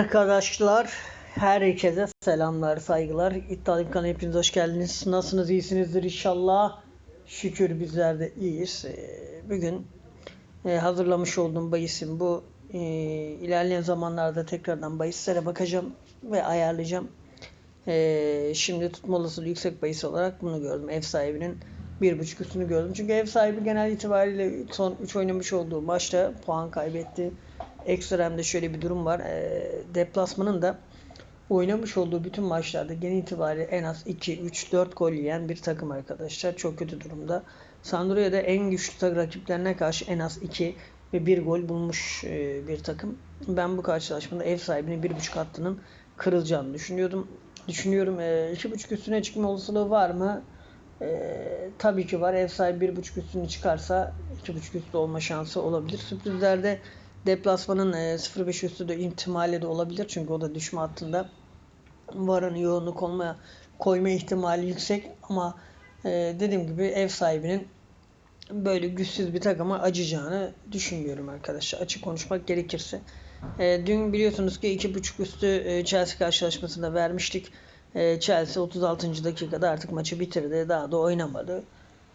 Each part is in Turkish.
Arkadaşlar herkese selamlar saygılar. İddialı İmkan'a hepiniz hoş geldiniz. Nasılsınız? İyisinizdir inşallah. Şükür bizler de iyiyiz. Ee, bugün e, hazırlamış olduğum bahisim bu. Ee, ilerleyen zamanlarda tekrardan bahislere bakacağım ve ayarlayacağım. Ee, şimdi tutma yüksek bahis olarak bunu gördüm. Ev sahibinin bir buçuk üstünü gördüm. Çünkü ev sahibi genel itibariyle son 3 oynamış olduğu maçta puan kaybetti Ekstrem'de şöyle bir durum var. E, deplasmanın da oynamış olduğu bütün maçlarda genel itibariyle en az 2, 3, 4 gol yiyen bir takım arkadaşlar. Çok kötü durumda. Sandroya'da en güçlü rakiplerine karşı en az 2 ve 1 gol bulmuş e, bir takım. Ben bu karşılaşmada ev sahibinin 1.5 hattının kırılacağını düşünüyordum. Düşünüyorum e, 2.5 üstüne çıkma olasılığı var mı? E, tabii ki var. Ev sahibi 1.5 üstünü çıkarsa 2.5 üstü olma şansı olabilir. Sürprizlerde Deplasmanın e, 0.5 üstü de ihtimali de olabilir. Çünkü o da düşme hattında. Varın yoğunluk olma, koyma ihtimali yüksek. Ama e, dediğim gibi ev sahibinin böyle güçsüz bir takıma acıyacağını düşünmüyorum arkadaşlar. Açık konuşmak gerekirse. E, dün biliyorsunuz ki 2.5 üstü e, Chelsea karşılaşmasında vermiştik. E, Chelsea 36. dakikada artık maçı bitirdi. Daha da oynamadı.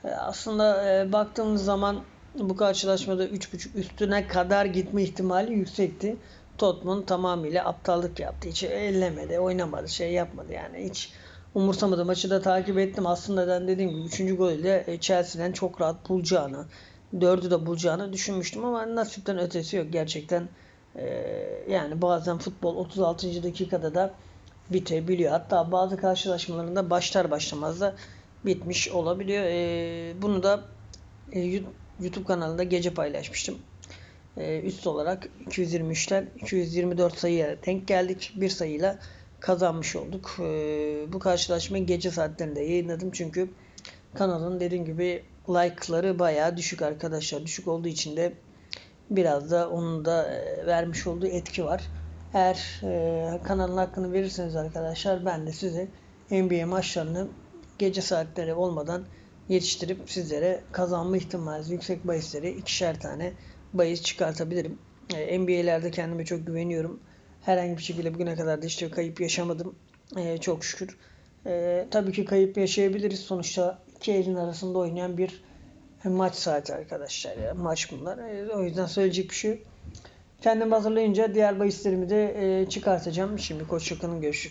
E, aslında e, baktığımız zaman bu karşılaşmada 3.5 üstüne kadar gitme ihtimali yüksekti. Tottenham tamamıyla aptallık yaptı. Hiç ellemedi, oynamadı, şey yapmadı yani. Hiç umursamadı. Maçı da takip ettim. Aslında ben dediğim gibi 3. golü de e, Chelsea'den çok rahat bulacağını, 4'ü de bulacağını düşünmüştüm ama nasipten ötesi yok. Gerçekten e, yani bazen futbol 36. dakikada da bitebiliyor. Hatta bazı karşılaşmalarında başlar başlamaz da bitmiş olabiliyor. E, bunu da YouTube kanalında gece paylaşmıştım. Ee, üst olarak 223'ten 224 sayıya denk geldik. Bir sayıyla kazanmış olduk. Ee, bu karşılaşmayı gece saatlerinde yayınladım çünkü kanalın dediğim gibi like'ları bayağı düşük arkadaşlar. Düşük olduğu için de biraz da onun da e, vermiş olduğu etki var. Eğer e, kanalın hakkını verirseniz arkadaşlar ben de size NBA maçlarını gece saatleri olmadan yetiştirip sizlere kazanma ihtimali yüksek bahisleri ikişer tane bahis çıkartabilirim. E, NBA'lerde kendime çok güveniyorum. Herhangi bir şekilde bugüne kadar da işte kayıp yaşamadım. E, çok şükür. E, tabii ki kayıp yaşayabiliriz. Sonuçta iki elin arasında oynayan bir maç saati arkadaşlar. Ya. Maç bunlar. E, o yüzden söyleyecek bir şey yok. Kendim hazırlayınca diğer bahislerimi de e, çıkartacağım. Şimdi Koç Şaka'nın görüşürüz.